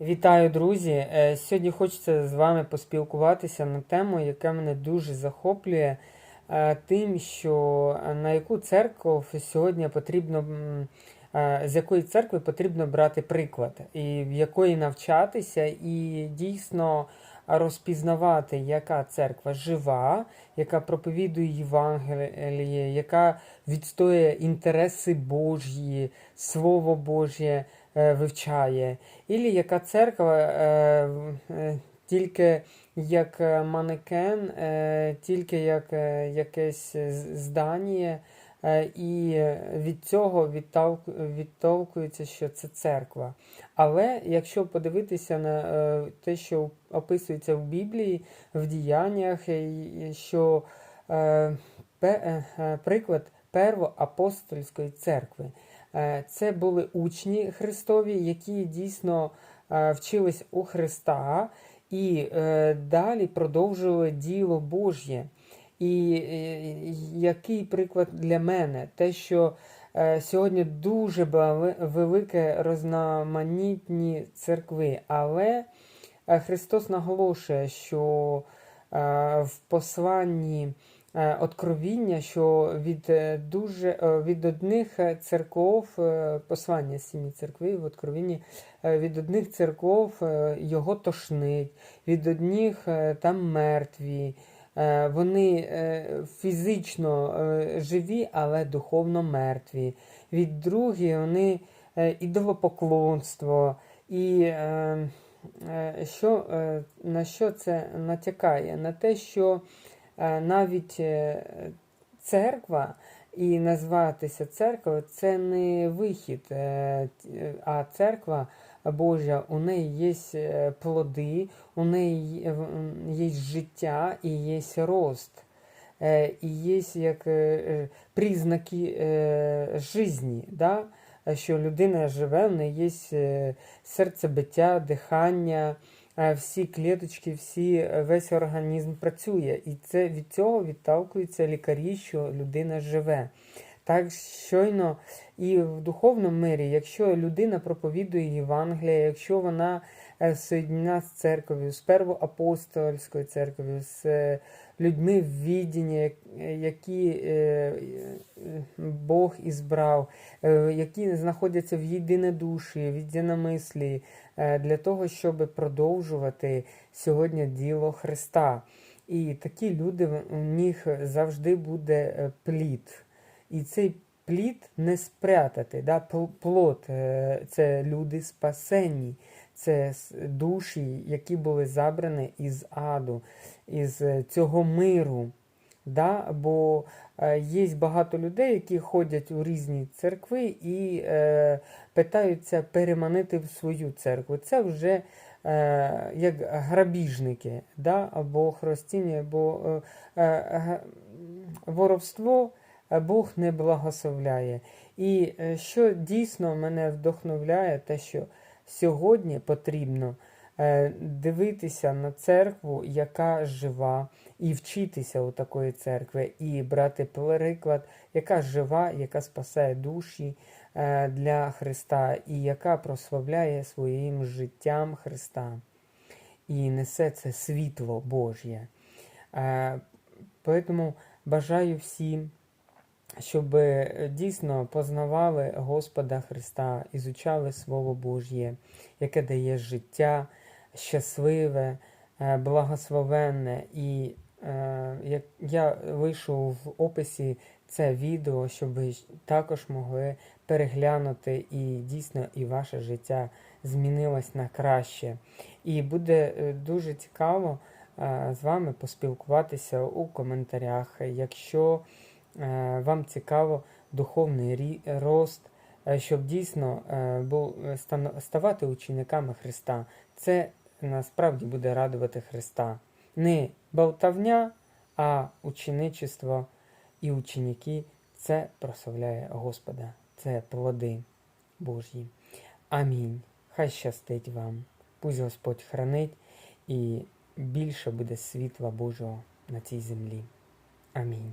Вітаю, друзі! Е, Сьогодні хочеться з вами поспілкуватися на тему, яка мене дуже захоплює, е, тим, що е, на яку церкву сьогодні потрібно, з якої церкви потрібно брати приклад, і в якої навчатися, і дійсно розпізнавати, яка церква жива, яка проповідує Євангеліє, яка відстоює інтереси Божі, Слово Божє е, вивчає, Ілі яка церква е, е, тільки як манекен, тільки як якесь здання, і від цього відтолкується, що це церква. Але якщо подивитися на е, те, що описується в Біблії, в діяннях, е, що е, е, е, приклад первоапостольської церкви. Е, Це були учні Христові, які дійсно е, вчились у Христа і е, далі продовжували діло Божє. І е, який приклад для мене? Те, що е, сьогодні дуже велике розноманітні церкви, але е, Христос наголошує, що в посланні откровіння, що від дуже від одних церков, послання сім'ї церкви в откровінні, від одних церков його тошнить, від одних там мертві. Е, Вони е, фізично е, живі, але духовно мертві. Від других вони ідолопоклонство. І що, на що це натякає? На те, що навіть церква і назватися церквою це не вихід, а церква Божа, у неї є е, плоди, у неї є- життя і є рост. Е, І є як е, е, признаки е, жизни, да? Е, що людина живе, в неї є е, серцебиття, дихання, е, всі клеточки, всі, е, весь організм працює. І це від цього відталкуються лікарі, що людина живе. Так щойно і в духовному мирі, якщо людина проповідує Євангелія, якщо вона е, соєднена з церков'ю, з первоапостольською церков'ю, з е, людьми в відінні, які е, е, Бог ізбрав, які знаходяться в єдинодуші, в єдиномислі, для того, щоб продовжувати сьогодні діло Христа. І такі люди, у них завжди буде плід. І цей плід не спрятати. Да? Пл- Плод е, це люди спасені, це душі, які були забрані із аду, із е, цього миру. Да? Бо е, є багато людей, які ходять у різні церкви і е, питаються переманити в свою церкву. Це вже е, як грабіжники, да? або хростіння, або е, е, воровство. Бог не благословляє. І е, що дійсно мене вдохновляє, те, що сьогодні потрібно е, дивитися на церкву, яка жива, і вчитися у такої церкви, і брати приклад, яка жива, яка спасає душі е, для Христа, і яка прославляє своїм життям Христа, і несе це світло Божє. Поэтому бажаю всім, щоб е, дійсно познавали Господа Христа, ізучали Слово Божє, яке дає життя щасливе, е, благословенне. І е, як я вийшов в описі це відео, щоб ви також могли переглянути і дійсно і ваше життя змінилось на краще. І буде дуже цікаво з вами поспілкуватися у коментарях. Якщо вам цікаво духовний рост, е, щоб дійсно е, е, ставати учениками Христа, це насправді буде радувати Христа. Не болтавня, а ученичество і ученики це прославляє Господа, це плоди Божі. Амінь. Хай щастить вам. Пусть Господь хранить і більше буде світла Божого на цій землі. Амінь.